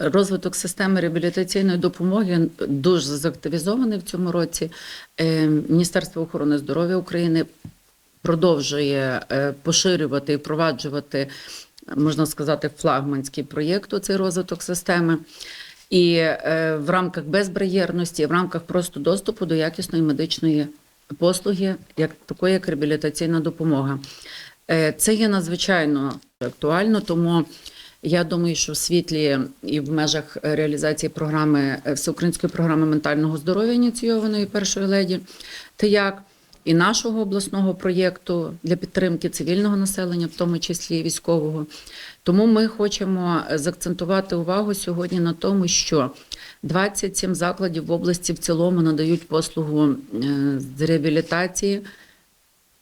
Розвиток системи реабілітаційної допомоги дуже заактивізований в цьому році. Е, Міністерство охорони здоров'я України продовжує е, поширювати і впроваджувати, можна сказати, флагманський проєкт у цей розвиток системи. І е, в рамках безбар'єрності, в рамках просто доступу до якісної медичної послуги, як такої як реабілітаційна допомога. Це є надзвичайно актуально, тому я думаю, що в світлі і в межах реалізації програми е, всеукраїнської програми ментального здоров'я ініційованої першої леді ТИЯК і нашого обласного проєкту для підтримки цивільного населення, в тому числі військового. Тому ми хочемо заакцентувати увагу сьогодні на тому, що 27 закладів в області в цілому надають послугу е, з реабілітації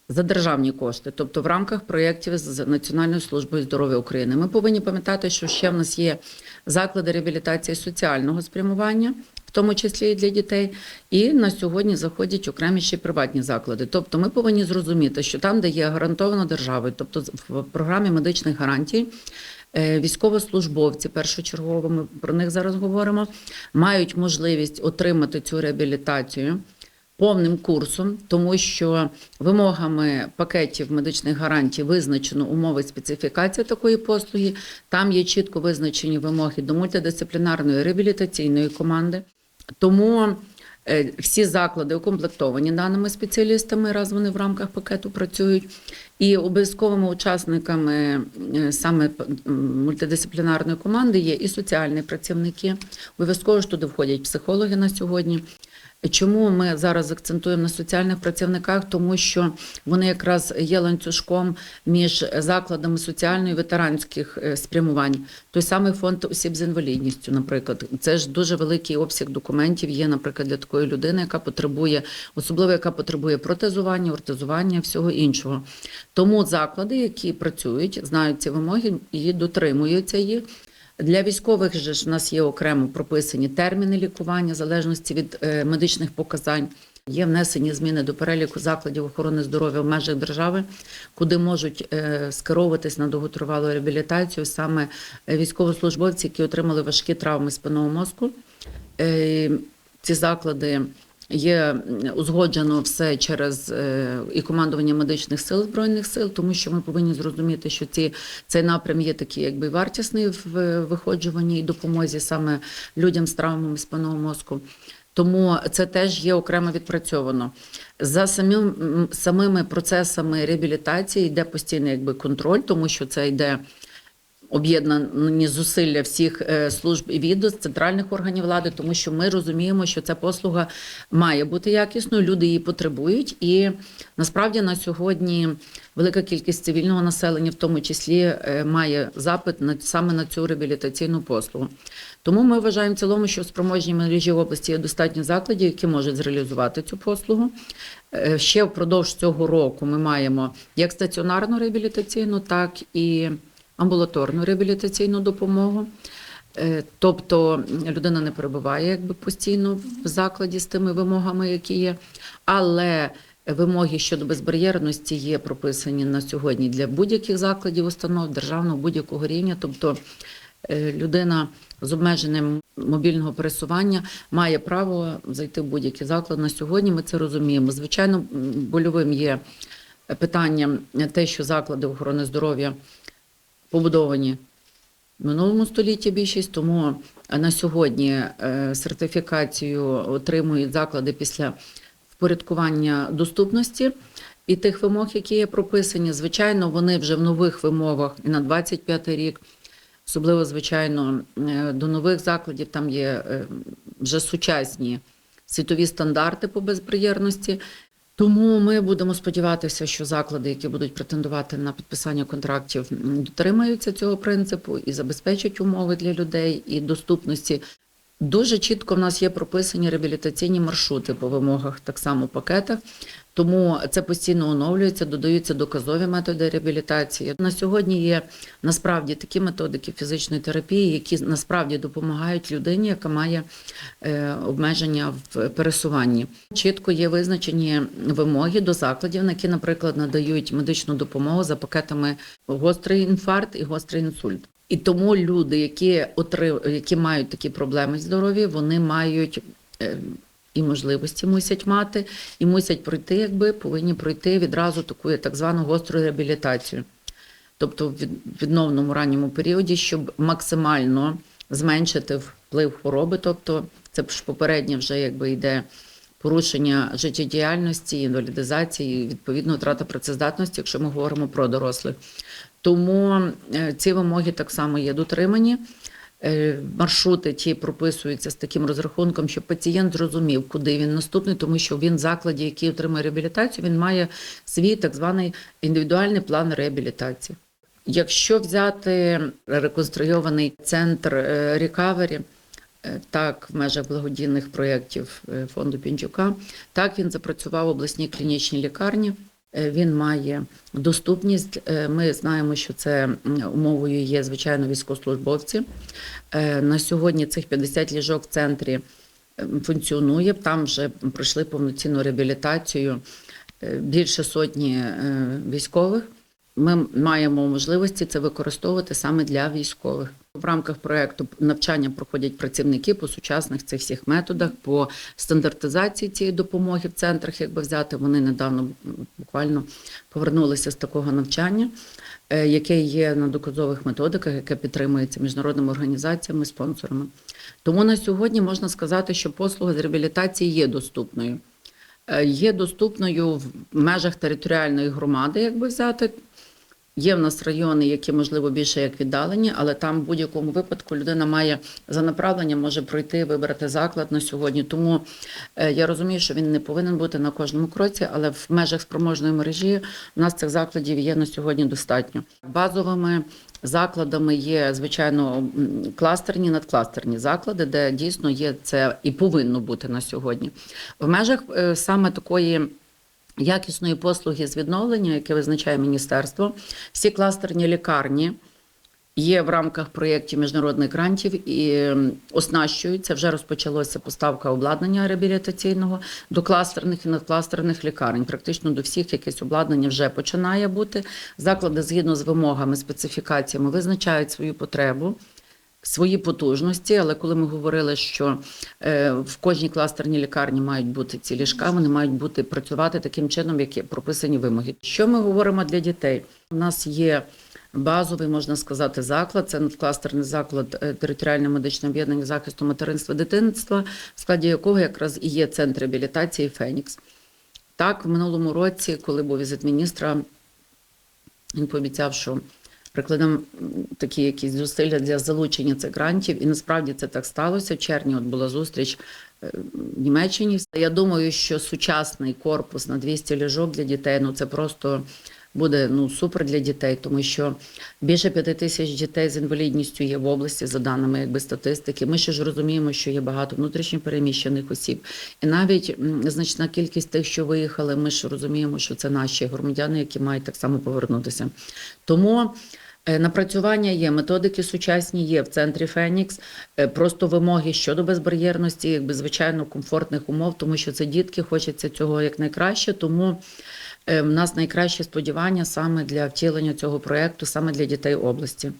за державні кошти, тобто в рамках проєктів з Національною службою здоров'я України. Ми повинні пам'ятати, що ще в нас є заклади реабілітації соціального спрямування, в тому числі і для дітей. І на сьогодні заходять окремі ще приватні заклади. Тобто, ми повинні зрозуміти, що там, де є гарантовано державою, тобто в програмі медичних гарантій. е, Військовослужбовці першочергово, ми про них зараз говоримо, мають можливість отримати цю реабілітацію повним курсом, тому що вимогами пакетів медичних гарантій визначено умови специфікації такої послуги. Там є чітко визначені вимоги до мультидисциплінарної реабілітаційної команди. Тому е, всі заклади укомплектовані даними спеціалістами, раз вони в рамках пакету працюють. І обов'язковими учасниками е, саме мультидисциплінарної команди є і соціальні працівники. Обов'язково ж туди входять психологи на сьогодні. Чому ми зараз акцентуємо на соціальних працівниках? Тому що вони якраз є ланцюжком між закладами соціальної і ветеранських е, спрямувань. Той самий фонд осіб з інвалідністю, наприклад, це ж дуже великий обсяг документів. Є, наприклад, для такої людини, яка потребує, особливо яка потребує протезування, ортезування, всього іншого. Тому заклади, які працюють, знають ці вимоги і дотримуються їх. Для військових же ж в нас є окремо прописані терміни лікування в залежності від е, медичних показань. Є внесені зміни до переліку закладів охорони здоров'я в межах держави, куди можуть е, скеровуватись на довготривалу реабілітацію саме е, військовослужбовці, які отримали важкі травми спинного мозку. Ці заклади є узгоджено все через е, і командування медичних сил збройних сил, тому що ми повинні зрозуміти, що ці цей напрям є такий, якби вартісний в е, виходжуванні і допомозі саме людям з травмами спинного мозку. Тому це теж є окремо відпрацьовано. За самим, самими процесами реабілітації йде постійний якби, контроль, тому що це йде об'єднані зусилля всіх е, служб і відомств, центральних органів влади, тому що ми розуміємо, що ця послуга має бути якісною, люди її потребують. І насправді на сьогодні велика кількість цивільного населення, в тому числі, е, має запит на саме на цю реабілітаційну послугу. Тому ми вважаємо в цілому, що в спроможній мережі області є достатньо закладів, які можуть зреалізувати цю послугу. Е, Ще впродовж цього року ми маємо як стаціонарну реабілітаційну, так і амбулаторну реабілітаційну допомогу. Е, Тобто людина не перебуває якби постійно в закладі з тими вимогами, які є, але вимоги щодо безбар'єрності є прописані на сьогодні для будь-яких закладів, установ державного будь-якого рівня. Тобто е, людина з обмеженням мобільного пересування має право зайти в будь-який заклад на сьогодні. Ми це розуміємо. Звичайно, больовим є питання те, що заклади охорони здоров'я побудовані в минулому столітті більшість, тому на сьогодні е, сертифікацію отримують заклади після впорядкування доступності і тих вимог, які є прописані. Звичайно, вони вже в нових вимогах і на 25 рік. Особливо, звичайно, е, до нових закладів там є е, вже сучасні світові стандарти по безбар'єрності. Тому ми будемо сподіватися, що заклади, які будуть претендувати на підписання контрактів, дотримаються цього принципу і забезпечать умови для людей і доступності. Дуже чітко в нас є прописані реабілітаційні маршрути по вимогах, так само пакетах. Тому це постійно оновлюється, додаються доказові методи реабілітації. На сьогодні є насправді такі методики фізичної терапії, які насправді допомагають людині, яка має е, обмеження в пересуванні. Чітко є визначені вимоги до закладів, на які, наприклад, надають медичну допомогу за пакетами гострий інфаркт і гострий інсульт. І тому люди, які отрив, які мають такі проблеми здоров'я, вони мають е, і можливості мусять мати, і мусять пройти, якби повинні пройти відразу таку так звану гостру реабілітацію. Тобто в від- відновному ранньому періоді, щоб максимально зменшити вплив хвороби, тобто це ж попереднє вже якби йде порушення життєдіяльності, інвалідизації, відповідно втрата працездатності, якщо ми говоримо про дорослих. Тому е, ці вимоги так само є дотримані. Е, Маршрути ті прописуються з таким розрахунком, щоб пацієнт зрозумів, куди він наступний, тому що він в закладі, який отримує реабілітацію, він має свій так званий індивідуальний план реабілітації. Якщо взяти реконструйований центр е, рекавері, е, так, в межах благодійних проєктів фонду Пінчука, так він запрацював в обласній клінічній лікарні. Е, Він має доступність. Е, Ми знаємо, що це умовою є, звичайно, військовослужбовці. Е, На сьогодні цих 50 ліжок в центрі е, функціонує. Там вже пройшли повноцінну реабілітацію більше сотні військових. Ми маємо можливості це використовувати саме для військових. В рамках проекту навчання проходять працівники по сучасних цих всіх методах, по стандартизації цієї допомоги в центрах, якби взяти. Вони недавно буквально повернулися з такого навчання, е, яке є на доказових методиках, яке підтримується міжнародними організаціями, спонсорами. Тому на сьогодні можна сказати, що послуга з реабілітації є доступною. Е, Є доступною в межах територіальної громади, якби взяти. Є в нас райони, які можливо більше як віддалені, але там в будь-якому випадку людина має за направленням, може пройти, вибрати заклад на сьогодні. Тому е, я розумію, що він не повинен бути на кожному кроці, але в межах спроможної мережі у нас цих закладів є на сьогодні достатньо. Базовими закладами є звичайно кластерні, надкластерні заклади, де дійсно є це і повинно бути на сьогодні. В межах е, саме такої. Якісної послуги з відновлення, яке визначає міністерство, всі кластерні лікарні є в рамках проєктів міжнародних грантів і оснащуються. Вже розпочалося поставка обладнання реабілітаційного до кластерних і надкластерних лікарень. Практично до всіх якесь обладнання вже починає бути. Заклади згідно з вимогами, специфікаціями визначають свою потребу. Свої потужності, але коли ми говорили, що е, в кожній кластерній лікарні мають бути ці ліжка, вони мають бути працювати таким чином, які прописані вимоги. Що ми говоримо для дітей? У нас є базовий, можна сказати, заклад. Це кластерний заклад е, територіальне медичне об'єднання захисту материнства дитинства, в складі якого якраз і є центр реабілітації Фенікс. Так, в минулому році, коли був візит міністра, він пообіцяв, що прикладемо такі якісь зусилля для залучення цих грантів, і насправді це так сталося. В червні от була зустріч е, в Німеччині. Я думаю, що сучасний корпус на 200 ліжок для дітей ну це просто буде ну супер для дітей, тому що більше п'яти тисяч дітей з інвалідністю є в області, за даними якби статистики. Ми ще ж розуміємо, що є багато внутрішньо переміщених осіб, і навіть значна кількість тих, що виїхали, ми ж розуміємо, що це наші громадяни, які мають так само повернутися. Тому. Е, Напрацювання є, методики сучасні є в центрі Фенікс. Е, Просто вимоги щодо безбар'єрності, якби звичайно комфортних умов, тому що це дітки, хочеться цього якнайкраще. Тому е, в нас найкраще сподівання саме для втілення цього проєкту, саме для дітей області.